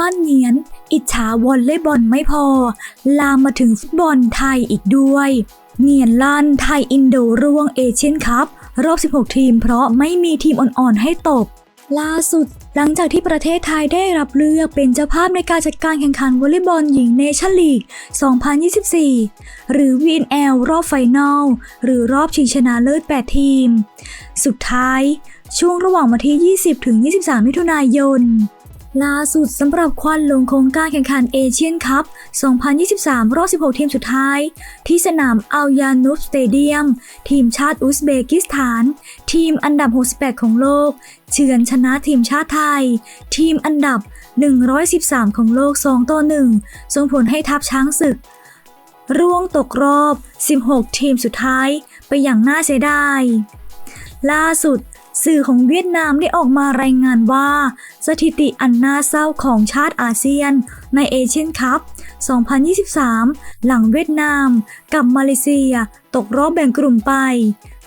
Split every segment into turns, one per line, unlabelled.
บ้านเงียน อิจฉาวอลเลย์บอลไม่พอ ลามมาถึงฟุตบอลไทยอีกด้วยเงียนลั่นไทยอินโดร่วงเอเชียนคัพรอบ 16 ทีม เพราะไม่มีทีมอ่อนๆให้ตบ ล่าสุด หลังจากที่ประเทศไทยได้รับเลือกเป็นเจ้าภาพในการจัดการแข่งขันวอลเลย์บอลหญิงเนชั่นลีก 2024 หรือ VNL รอบไฟนอล หรือรอบชิงชนะเลิศ 8 ทีม สุดท้าย ช่วงระหว่างวันที่ 20 ถึง 23 มิถุนายน ล่าสุดสำหรับควันลงโครงการแข่งขันเอเชียนคัพ 2023 รอบ 16 ทีมสุดท้าย ที่สนามอัลยานุฟสเตเดียม ทีมชาติอุซเบกิสถาน ทีมอันดับ 68 ของโลก เฉือนชนะทีมชาติไทย ทีมอันดับ 113 ของโลก 2 ต่อ 1 ส่งผลให้ทัพช้างศึก ร่วงตกรอบ 16 ทีมสุดท้ายไปอย่างน่าเสียดายล่าสุด สื่อของเวียดนามได้ออกมารายงานว่า สถิติอันน่าเศร้าของชาติอาเซียน ในเอเชียนคัพ 2023 หลังเวียดนาม กับมาเลเซีย ตกรอบแบ่งกลุ่มไป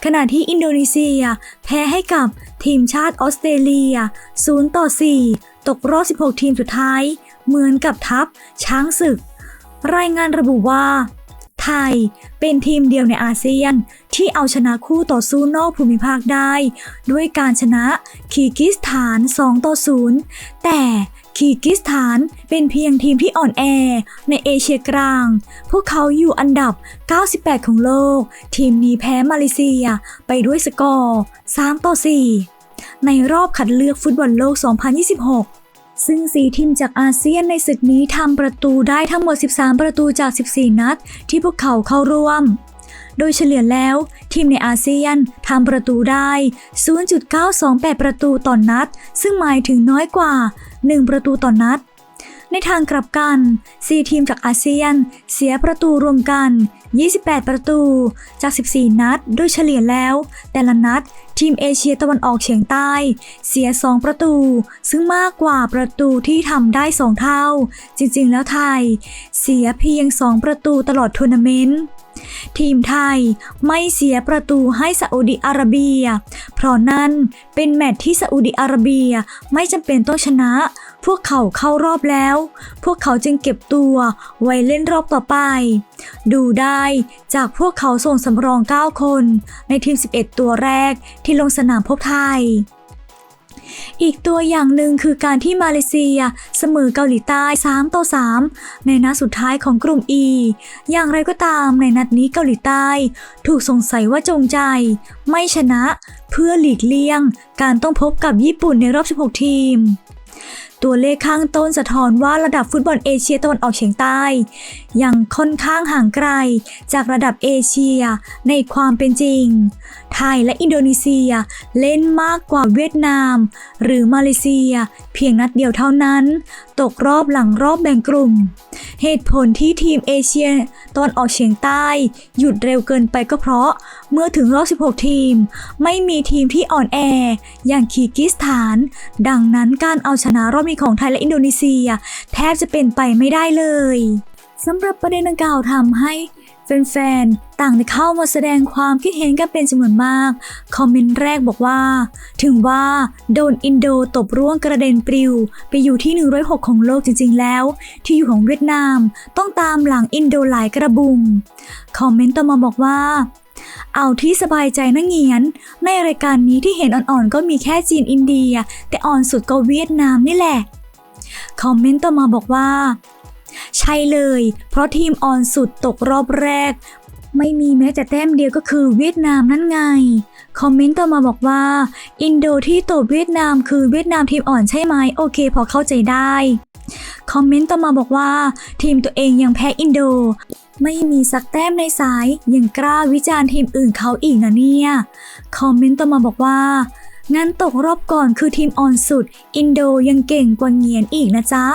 ขณะที่อินโดนีเซีย แพ้ให้กับทีมชาติออสเตรเลีย 0 ต่อ 4 ตกรอบ 16 ทีมสุดท้าย เหมือนกับทัพช้างศึก รายงานระบุว่า ไทย เป็นทีมเดียวในอาเซียน ที่เอาชนะคู่ต่อสู้นอกภูมิภาคได้ ด้วยการชนะคีร์กิสถาน 2 ต่อ 0 แต่คีร์กิสถานเป็นเพียงทีมที่อ่อนแอในเอเชียกลาง พวกเขาอยู่อันดับ 98 ของโลก ทีมนี้แพ้มาเลเซียไปด้วยสกอร์ 3 ต่อ 4 ในรอบคัดเลือกฟุตบอลโลก 2026 ซึ่งสีทีมจากอาเซียนในศึกนี้ทำประตูได้ทั้งหมด 13 ประตูจาก 14 นัด ที่พวกเขาเข้าร่วม โดยเฉลี่ยแล้ว ทีมในอาเซียนทำประตูได้ 0.928 ประตูต่อนนัด ซึ่งหมายถึงน้อยกว่า 1 ประตูต่อนนัด ในทางกลับกัน 4 ทีมจากอาเซียน เสียประตูรวมกัน 28 ประตูจาก 14 นัด โดยเฉลี่ยแล้ว แต่ละนัด ทีมเอเชียตะวันออกเฉียงใต้ เสีย 2 ประตู ซึ่งมากกว่าประตูที่ทำได้ 2 เท่า จริงๆ แล้วไทย เสียเพียง 2 ประตูตลอดทัวร์นาเมนต์ ทีมไทยไม่เสียประตูให้ซาอุดิอาระเบีย เพราะนั่นเป็นแมตช์ที่ซาอุดิอาระเบียไม่จำเป็นต้องชนะ พวกเขาเข้ารอบแล้ว พวกเขาจึงเก็บตัวไว้เล่นรอบต่อไป ดูได้จากพวกเขาส่งสำรอง 9 คน ในทีม 11 ตัวแรกที่ลงสนามพบไทย อีกตัวอย่างหนึ่งคือการที่มาเลเซีย เสมอเกาหลีใต้ 3 ต่อ 3 ในนัดสุดท้ายของกลุ่ม E อย่างไรก็ตามในนัดนี้เกาหลีใต้ ถูกสงสัยว่าจงใจ ไม่ชนะเพื่อหลีกเลี่ยง การต้องพบกับญี่ปุ่นในรอบ 16 ทีม ตัวเลขข้างต้นสะท้อนว่าระดับฟุตบอลเอเชียตะวันออกเฉียงใต้ ยังค่อนข้างห่างไกลจากระดับเอเชียในความเป็นจริง ไทยและอินโดนีเซียเล่นมากกว่าเวียดนาม หรือมาเลเซีย เพียงนัดเดียวเท่านั้น ตกรอบหลังรอบแบ่งกลุ่ม เหตุผลที่ทีมเอเชียตอนออกเฉียงใต้ หยุดเร็วเกินไปก็เพราะ เมื่อถึงรอบ 16 ทีม ไม่มีทีมที่อ่อนแอ อย่างคีร์กิสถาน ดังนั้นการเอาชนะรอบนี้ของไทยและอินโดนีเซีย แทบจะเป็นไปไม่ได้เลยสำหรับประเด็นดังกล่าวทำให้ แฟนๆ ต่างได้เข้ามาแสดงความคิดเห็นกันเป็นจำนวนมาก คอมเมนต์แรกบอกว่า ถึงว่าโดนอินโดตบร่วงกระเด็นปลิว ไปอยู่ที่ 106 ของโลกจริงๆแล้ว ที่อยู่ของเวียดนามต้องตามหลังอินโดหลายกระบุง คอมเมนต์ต่อมาบอกว่าเอาที่สบายใจนะเงียน ในรายการนี้ที่เห็นอ่อนๆ ก็มีแค่จีนอินเดีย แต่อ่อนสุดก็เวียดนามนี่แหละ คอมเมนต์ต่อมาบอกว่า ใช่เลย เพราะทีมออนสุดตกรอบแรก ไม่มีแม้แต่แต้มเดียวก็คือเวียดนามนั่นไง คอมเมนต์ต่อมาบอกว่า อินโดที่ตบเวียดนามคือเวียดนามทีมอ่อนใช่ไหมโอเค พอเข้าใจได้ คอมเมนต์ต่อมาบอกว่า ทีมตัวเองยังแพ้อินโด ไม่มีสักแต้มในสายยังกล้าวิจารณ์ทีมอื่นเขาอีกนะเนี่ย คอมเมนต์ต่อมาบอกว่างั้นตกรอบก่อนคือทีมอ่อนสุด อินโดยังเก่งกว่าเงียนอีกนะจ๊ะ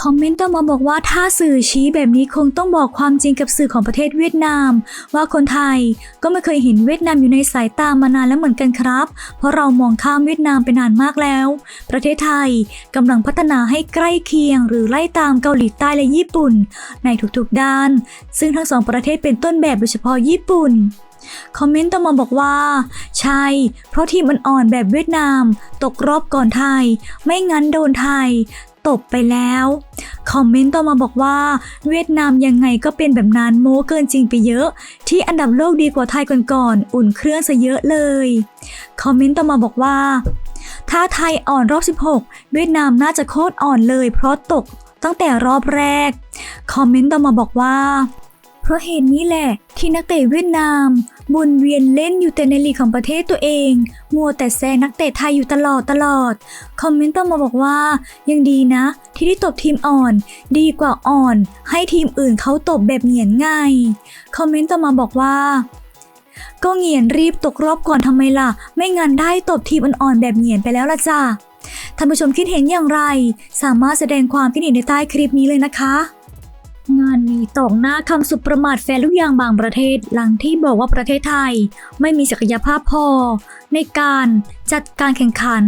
คอมเมนต์ต่อมาบอกว่าถ้าสื่อชี้แบบนี้คงต้องบอกความจริงกับสื่อของประเทศเวียดนาม ว่าคนไทยก็ไม่เคยเห็นเวียดนามอยู่ในสายตามานานแล้วเหมือนกันครับ เพราะเรามองข้ามเวียดนามไปนานมากแล้ว ประเทศไทยกำลังพัฒนาให้ใกล้เคียง หรือไล่ตามเกาหลีใต้และญี่ปุ่น ในทุกๆด้าน ซึ่งทั้งสองประเทศเป็นต้นแบบโดยเฉพาะญี่ปุ่นคอมเมนต์ต่อมาบอกว่า ใช่ เพราะทีมมันอ่อนแบบเวียดนาม ตกรอบก่อนไทย ไม่งั้นโดนไทย ตบไปแล้ว คอมเมนต์ต่อมาบอกว่า เวียดนามยังไงก็เป็นแบบนั้นโม้เกินจริงไปเยอะ ที่อันดับโลกดีกว่าไทยก่อนๆอุ่นเครื่องซะเยอะเลย คอมเมนต์ต่อมาบอกว่า ถ้าไทยอ่อนรอบ 16 เวียดนามน่าจะโคตรอ่อนเลย เพราะตกตั้งแต่รอบแรก คอมเมนต์ต่อมาบอกว่า เพราะเหตุนี้แหละ ที่นักเตะเวียดนามวนเวียนเล่นอยู่แต่ในลีกของประเทศตัวเอง มัวแต่แซงนักเตะไทยอยู่ตลอดตลอด คอมเมนต์ต่อมาบอกว่า ยังดีนะ ที่ได้ตบทีมอ่อน ดีกว่าอ่อน ให้ทีมอื่นเขาตบแบบเหงียนง่ายคอมเมนต์ต่อมาบอกว่าก็เหงียนรีบตกรอบก่อนทำไมล่ะ ไม่งั้นได้ตบทีมอ่อนๆแบบเหงียนไปแล้วล่ะจ้าท่านผู้ชมคิดเห็นอย่างไร สามารถแสดงความคิดเห็นในใต้คลิปนี้เลยนะคะ งานนี้ตอกหน้าคำสุดประมาทแฟนลูกยางบางประเทศหลังที่บอกว่าประเทศไทยไม่มีศักยภาพพอ ในการจัดการแข่งขัน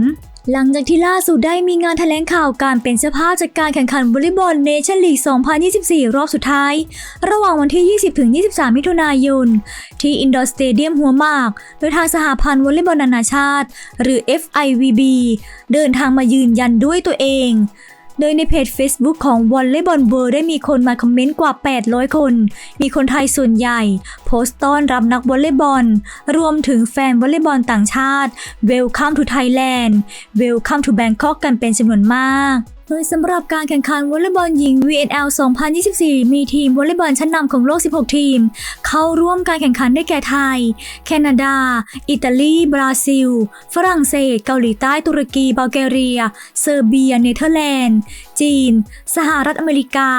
หลังจากที่ล่าสุดได้มีงานแถลงข่าวการเป็นเจ้าภาพจัดการแข่งขันวอลเลย์บอลเนชั่นลีก 2024 รอบสุดท้าย ระหว่างวันที่ 20-23 มิถุนายน ที่อินดอร์สเตเดียมหัวหมาก โดยทางสหพันธ์วอลเลย์บอลนานาชาติ หรือ FIVB เดินทางมายืนยันด้วยตัวเอง โดยในเพจ Facebook ของวอลเลย์บอลเวอร์ได้มีคนมาคอมเมนต์กว่า 800 คน มีคนไทยส่วนใหญ่ โพสต์ต้อนรับนักวอลเลย์บอล รวมถึงแฟนวอลเลย์บอลต่างชาติ Welcome to Thailand Welcome to Bangkok กันเป็นจำนวนมากโดยสำหรับการแข่งขันวอลเลย์บอลหญิง VNL 2024 มีทีมวอลเลย์บอลชั้นนำของโลก 16 ทีม เข้าร่วมการแข่งขันได้แก่ไทย แคนาดา อิตาลี บราซิล ฝรั่งเศส เกาหลีใต้ ตุรกี บัลแกเรีย เซอร์เบีย เนเธอร์แลนด์ จีน สหรัฐอเมริกา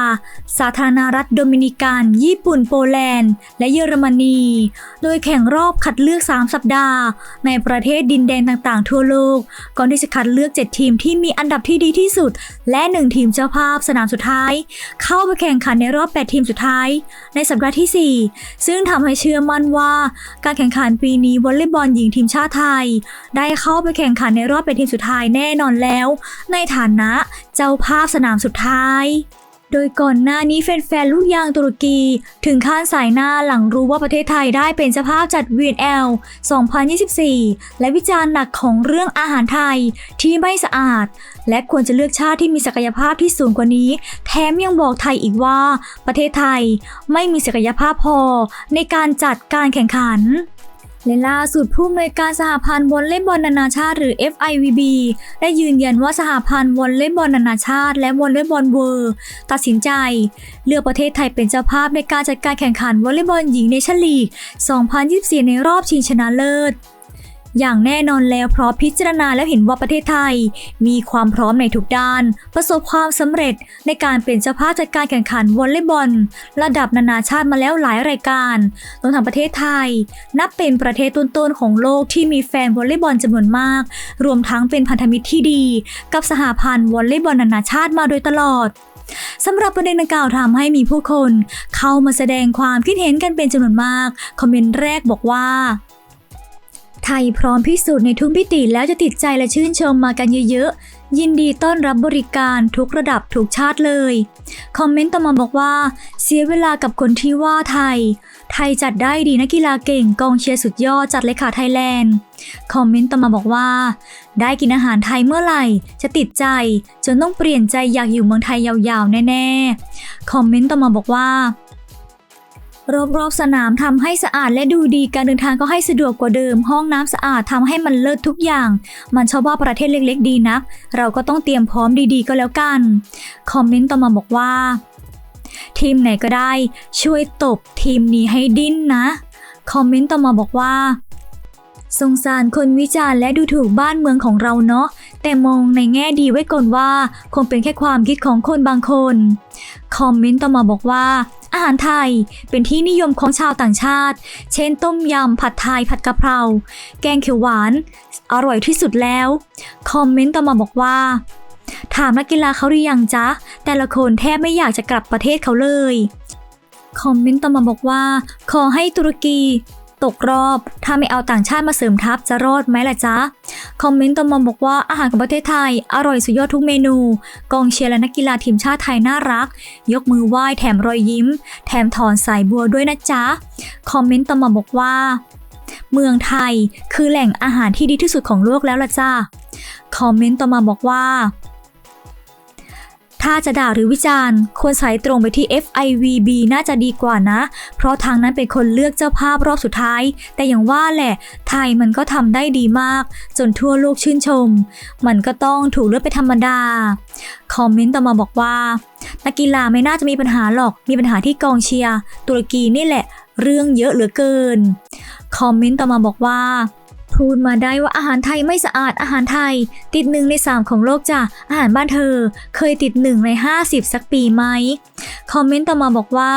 สาธารณรัฐโดมินิกัน ญี่ปุ่น โปแลนด์ และเยอรมนี โดยแข่งรอบคัดเลือก 3 สัปดาห์ ในประเทศดินแดนต่างๆ ทั่วโลก ก่อนที่จะคัดเลือก 7 ทีมที่มีอันดับที่ดีที่สุด และ 1 ทีมเจ้าภาพสนามสุดท้าย เข้าไปแข่งขันในรอบ 8 ทีมสุดท้าย ในสัปดาห์ที่ 4 ซึ่งทำให้เชื่อมั่นว่า การแข่งขันปีนี้วอลเลย์บอลหญิงทีมชาติไทย ได้เข้าไปแข่งขันในรอบเป็นทีมสุดท้ายแน่นอนแล้ว ในฐานะเจ้าภาพสนามสุดท้าย โดยก่อนหน้านี้แฟนๆลูกยางตุรกี ถึงขั้นสายหน้าหลังรู้ว่าประเทศไทยได้เป็นเจ้าภาพจัด VNL 2024 และวิจารณ์หนักของเรื่องอาหารไทยที่ไม่สะอาด และควรจะเลือกชาติที่มีศักยภาพที่สูงกว่านี้ แถมยังบอกไทยอีกว่า ประเทศไทยไม่มีศักยภาพพอในการจัดการแข่งขัน และล่าสุดผู้อำนวยการสหพันธ์วอลเลย์บอลนานาชาติหรือ FIVB ได้ยืนยันว่าสหพันธ์วอลเลย์บอลนานาชาติ และวอลเลย์บอลเวิร์ตัดสินใจ เลือกประเทศไทยเป็นเจ้าภาพในการจัดการแข่งขันวอลเลย์บอลหญิงเนชั่นลีก 2024 ในรอบชิงชนะเลิศ อย่างแน่นอนแล้วเพราะพิจารณาแล้วเห็นว่าประเทศไทย มีความพร้อมในทุกด้าน ประสบความสำเร็จในการเป็นเจ้าภาพจัดการแข่งขันวอลเลย์บอล ระดับนานาชาติมาแล้วหลายรายการรวมทั้งประเทศไทย นับเป็นประเทศต้นๆของโลกที่มีแฟนวอลเลย์บอลจำนวนมาก รวมทั้งเป็นพันธมิตรที่ดี กับสหพันธ์วอลเลย์บอลนานาชาติมาโดยตลอดสำหรับประเด็นดังกล่าวทำให้มีผู้คน เข้ามาแสดงความคิดเห็นกันเป็นจำนวนมาก คอมเมนต์แรกบอกว่า ไทยพร้อมพิสูจน์ในทุกมิติแล้วจะติดใจและชื่นชมมากันเยอะๆ ยินดีต้อนรับบริการทุกระดับทุกชาติเลย คอมเมนต์ต่อมาบอกว่า เสียเวลากับคนที่ว่าไทย ไทยจัดได้ดีนักกีฬาเก่งกองเชียร์สุดยอดจัดเลยค่ะไทยแลนด์ คอมเมนต์ต่อมาบอกว่า ได้กินอาหารไทยเมื่อไหร่ จะติดใจ จนต้องเปลี่ยนใจอยากอยู่เมืองไทยยาวๆ แน่ๆ คอมเมนต์ต่อมาบอกว่า รอบๆสนามทำให้สะอาดและดูดีการเดินทางก็ให้สะดวกกว่าเดิม ห้องน้ำสะอาดทำให้มันเลิศทุกอย่าง มันชอบว่าประเทศเล็กๆ ดีนัก เราก็ต้องเตรียมพร้อมดีๆ ก็แล้วกัน คอมเมนต์ต่อมาบอกว่า ทีมไหนก็ได้ ช่วยตบทีมนี้ให้ดิ้นนะ คอมเมนต์ต่อมาบอกว่าสงสารคนวิจารณ์และดูถูกบ้านเมืองของเราเนาะ แต่มองในแง่ดีไว้ก่อนว่า คงเป็นแค่ความคิดของคนบางคน คอมเมนต์ต่อมาบอกว่า อาหารไทยเป็นที่นิยมของชาวต่างชาติ เช่นต้มยำ ผัดไทย ผัดกะเพรา แกงเขียวหวาน อร่อยที่สุดแล้ว คอมเมนต์ต่อมาบอกว่าถามนักกีฬาเขาหรือยังจ๊ะ แต่ละคนแทบไม่อยากจะกลับประเทศเขาเลย คอมเมนต์ต่อมาบอกว่า ขอให้ตุรกี ตกรอบ ถ้าไม่เอาต่างชาติมาเสริมทัพจะรอดไหมล่ะจ๊ะ คอมเมนต์ต่อมบอกว่าอาหารของประเทศไทย อร่อยสุดยอดทุกเมนู กองเชียร์และนักกีฬาทีมชาติไทยน่ารัก ยกมือไหว้แถมรอยยิ้ม แถมถอนสายบัวด้วยนะจ๊ะ คอมเมนต์ต่อมบอกว่า เมืองไทยคือแหล่งอาหารที่ดีที่สุดของโลกแล้วล่ะจ้าคอมเมนต์ต่อมาบอกว่า ถ้าจะด่าหรือวิจารณ์ ควรสายตรงไปที่ FIVB น่าจะดีกว่านะ เพราะทางนั้นเป็นคนเลือกเจ้าภาพรอบสุดท้าย แต่อย่างว่าแหละ ไทยมันก็ทำได้ดีมาก จนทั่วโลกชื่นชม มันก็ต้องถูกเลือกเป็นธรรมดา คอมเมนต์ต่อมาบอกว่า นักกีฬาไม่น่าจะมีปัญหาหรอก มีปัญหาที่กองเชียร์ตุรกีนี่แหละ เรื่องเยอะเหลือเกิน คอมเมนต์ต่อมาบอกว่า พูดมาได้ว่าอาหารไทยไม่สะอาดอาหารไทย ติดหนึ่งในสามของโลกจ้ะอาหารบ้านเธอ เคยติดหนึ่งใน 50 สักปีไหมคอมเมนต์ต่อมาบอกว่า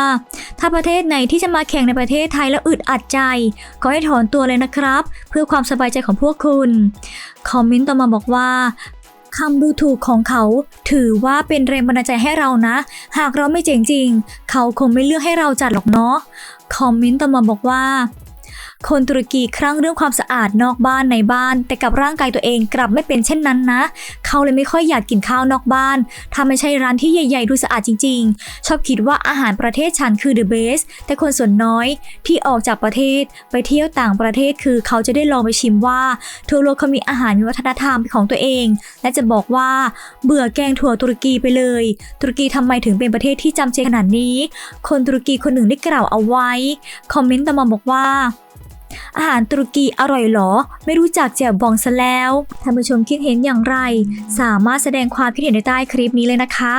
ถ้าประเทศไหนที่จะมาแข่งในประเทศไทยแล้วอึดอัดใจ ก็ให้ถอนตัวเลยนะครับ เพื่อความสบายใจของพวกคุณคอมเมนต์ต่อมาบอกว่าคำดูถูกของเขาถือว่าเป็นแรงบันดาลใจให้เรานะ หากเราไม่เจ๋งจริง เขาคงไม่เลือกให้เราจัดหรอกเนาะคอมเมนต์ต่อมาบอกว่า คนตุรกีครั่งเรื่องความสะอาดนอกบ้านในบ้าน แต่กับร่างกายตัวเองกลับไม่เป็นเช่นนั้นนะ เขาเลยไม่ค่อยอยากกินข้าวนอกบ้าน ถ้าไม่ใช่ร้านที่ใหญ่ ๆ ดูสะอาดจริง ๆ ชอบคิดว่าอาหารประเทศฉันคือ the best แต่คนส่วนน้อยที่ออกจากประเทศไปเที่ยวต่างประเทศคือเขาจะได้ลองไปชิมว่าทั่วโลกเขามีอาหารมีวัฒนธรรมของตัวเอง และจะบอกว่าเบื่อแกงถั่วตุรกีไปเลย ตุรกีทำไมถึงเป็นประเทศที่จำเจขนาดนี้ คนตุรกีคนหนึ่งได้กล่าวเอาไว้ คอมเมนต์ต่อมาบอกว่า อาหารตุรกีอร่อยหรอ ไม่รู้จักแจ่วบองซะแล้ว ท่านผู้ชมคิดเห็นอย่างไร สามารถแสดงความคิดเห็นในใต้คลิปนี้เลยนะคะ